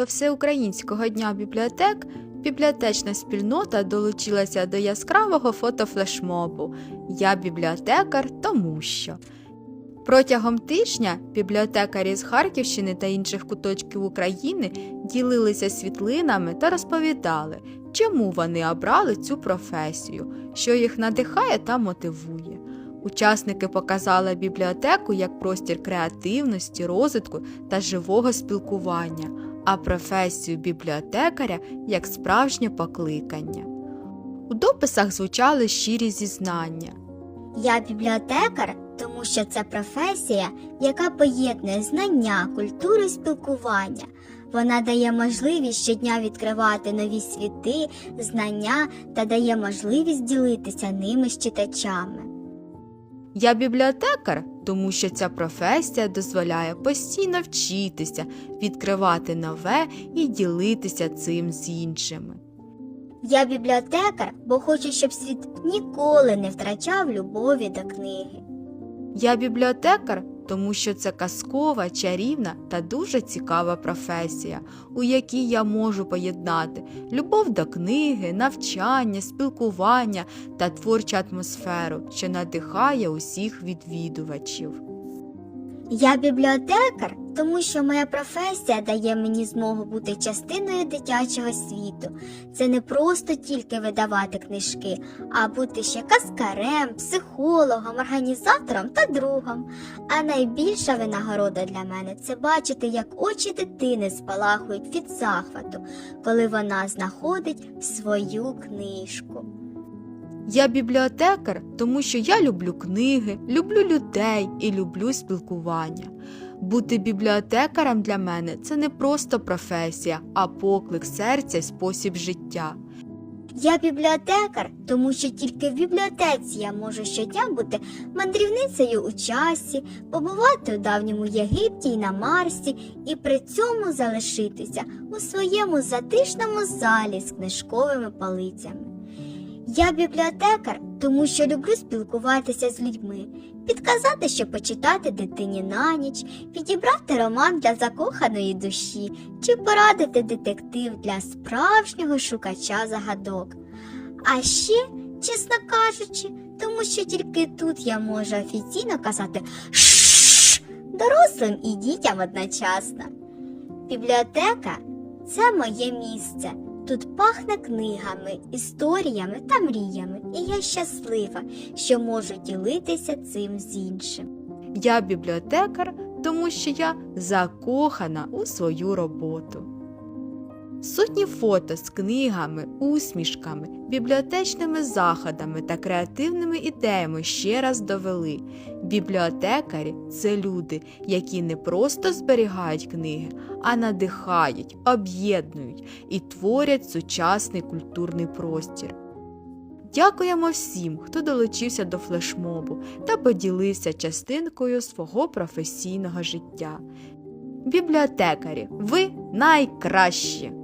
До всеукраїнського дня бібліотек бібліотечна спільнота долучилася до яскравого фотофлешмобу Я бібліотекар, тому що. Протягом тижня бібліотекарі з Харківщини та інших куточків України ділилися світлинами та розповідали, чому вони обрали цю професію, що їх надихає та мотивує. Учасники показали бібліотеку як простір креативності, розвитку та живого спілкування, а професію бібліотекаря як справжнє покликання. У дописах звучали щирі зізнання. Я бібліотекар, тому що це професія, яка поєднує знання, культуру і спілкування. Вона дає можливість щодня відкривати нові світи, знання та дає можливість ділитися ними з читачами. Я бібліотекар, тому що ця професія дозволяє постійно вчитися, відкривати нове і ділитися цим з іншими. Я бібліотекар, бо хочу, щоб світ ніколи не втрачав любові до книги. Я бібліотекар, тому що це казкова, чарівна та дуже цікава професія, у якій я можу поєднати любов до книги, навчання, спілкування та творчу атмосферу, що надихає усіх відвідувачів. Я бібліотекар, тому що моя професія дає мені змогу бути частиною дитячого світу. Це не просто тільки видавати книжки, а бути ще каскарем, психологом, організатором та другом. А найбільша винагорода для мене це бачити, як очі дитини спалахують від захвату, коли вона знаходить свою книжку. Я бібліотекар, тому що я люблю книги, люблю людей і люблю спілкування. Бути бібліотекарем для мене це не просто професія, а поклик серця й спосіб життя. Я бібліотекар, тому що тільки в бібліотеці я можу щодня бути мандрівницею у часі, побувати у давньому Єгипті і на Марсі, і при цьому залишитися у своєму затишному залі з книжковими полицями. Я бібліотекар, тому що люблю спілкуватися з людьми, підказати, що почитати дитині на ніч, підібрати роман для закоханої душі чи порадити детектив для справжнього шукача загадок. А ще, чесно кажучи, тому що тільки тут я можу офіційно казати «Шшш» дорослим і дітям одночасно. Бібліотека це моє місце. Тут пахне книгами, історіями та мріями, і я щаслива, що можу ділитися цим з іншим. Я бібліотекар, тому що я закохана у свою роботу. Сотні фото з книгами, усмішками, бібліотечними заходами та креативними ідеями ще раз довели. Бібліотекарі це люди, які не просто зберігають книги, а надихають, об'єднують і творять сучасний культурний простір. Дякуємо всім, хто долучився до флешмобу та поділився частинкою свого професійного життя. Бібліотекарі, ви найкращі!